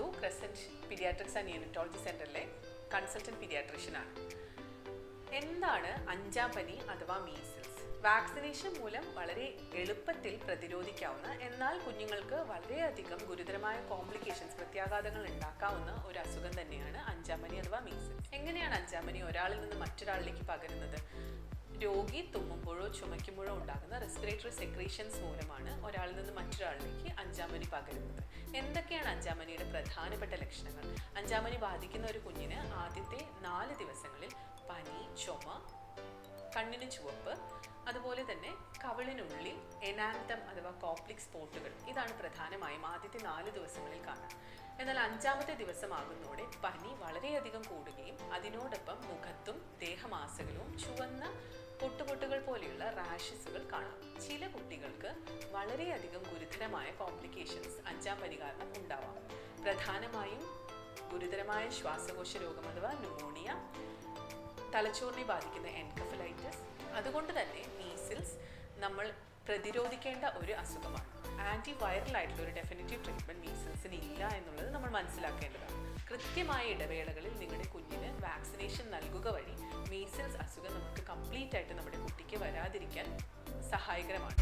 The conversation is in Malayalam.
പീഡിയാട്രിക്സ് ആൻഡ് യൂണിറ്റോളജി സെന്ററിലെ കൺസൾട്ടന്റ് പീഡിയാട്രിഷ്യനാണ് എന്താണ് അഞ്ചാം പനി അഥവാ മീസിൽസ് വാക്സിനേഷൻ മൂലം വളരെ എളുപ്പത്തിൽ പ്രതിരോധിക്കാവുന്ന എന്നാൽ കുഞ്ഞുങ്ങൾക്ക് വളരെയധികം ഗുരുതരമായ കോംപ്ലിക്കേഷൻസ് പ്രത്യാഘാതങ്ങൾ ഉണ്ടാക്കാവുന്ന ഒരു അസുഖം തന്നെയാണ് അഞ്ചാം പനി അഥവാ മീസിൽസ് എങ്ങനെയാണ് അഞ്ചാം പനി ഒരാളിൽ നിന്ന് മറ്റൊരാളിലേക്ക് പകരുന്നത്? ചുമയ്ക്കുമ്പോഴോ ഉണ്ടാകുന്ന റെസ്പിറേറ്ററി സെക്രീഷൻസ് മൂലമാണ് ഒരാളിൽ നിന്ന് മറ്റൊരാളിലേക്ക് അഞ്ചാമനി പകരുന്നത്. എന്തൊക്കെയാണ് അഞ്ചാമനിയുടെ പ്രധാനപ്പെട്ട ലക്ഷണങ്ങൾ? അഞ്ചാമനി ബാധിക്കുന്ന ഒരു കുഞ്ഞിന് ആദ്യത്തെ നാല് ദിവസങ്ങളിൽ പനി ചുമ കണ്ണിന് ചുവപ്പ് അതുപോലെ തന്നെ കവിളിനുള്ളിൽ എനാന്തം അഥവാ കോപ്ലിക് സ്പോട്ടുകൾ ഇതാണ് പ്രധാനമായും ആദ്യത്തെ നാല് ദിവസങ്ങളിൽ കാണുക. എന്നാൽ അഞ്ചാമത്തെ ദിവസമാകുന്നതോടെ പനി വളരെയധികം കൂടുകയും അതിനോടൊപ്പം മുഖത്തും ദേഹമാസകലവും ചുവന്ന പോലെയുള്ള റാഷസുകൾ കാണാം. ചില കുട്ടികൾക്ക് വളരെയധികം ഗുരുതരമായ കോംപ്ലിക്കേഷൻസ് അഞ്ചാം പനി കാരണം ഉണ്ടാവാം. പ്രധാനമായും ഗുരുതരമായ ശ്വാസകോശ രോഗം അഥവാ ന്യൂമോണിയ തലച്ചോറിനെ ബാധിക്കുന്ന എൻകഫലൈറ്റിസ് അതുകൊണ്ട് തന്നെ മീസിൽസ് നമ്മൾ പ്രതിരോധിക്കേണ്ട ഒരു അസുഖമാണ്. ആന്റി വൈറൽ ആയിട്ടുള്ള ഒരു ഡെഫിനറ്റീവ് ട്രീറ്റ്മെന്റ് മീസിൽസിന് ഇല്ല എന്നുള്ളത് നമ്മൾ മനസ്സിലാക്കേണ്ടതാണ്. കൃത്യമായ ഇടവേളകളിൽ നിങ്ങളുടെ കുഞ്ഞിന് വാക്സിനേഷൻ നൽകുക വഴി മീസിൽസ് അസുഖം നമുക്ക് കംപ്ലീറ്റ് ആയിട്ട് നമ്മുടെ കുട്ടിക്ക് വരാതിരിക്കാൻ സഹായകരമാണ്.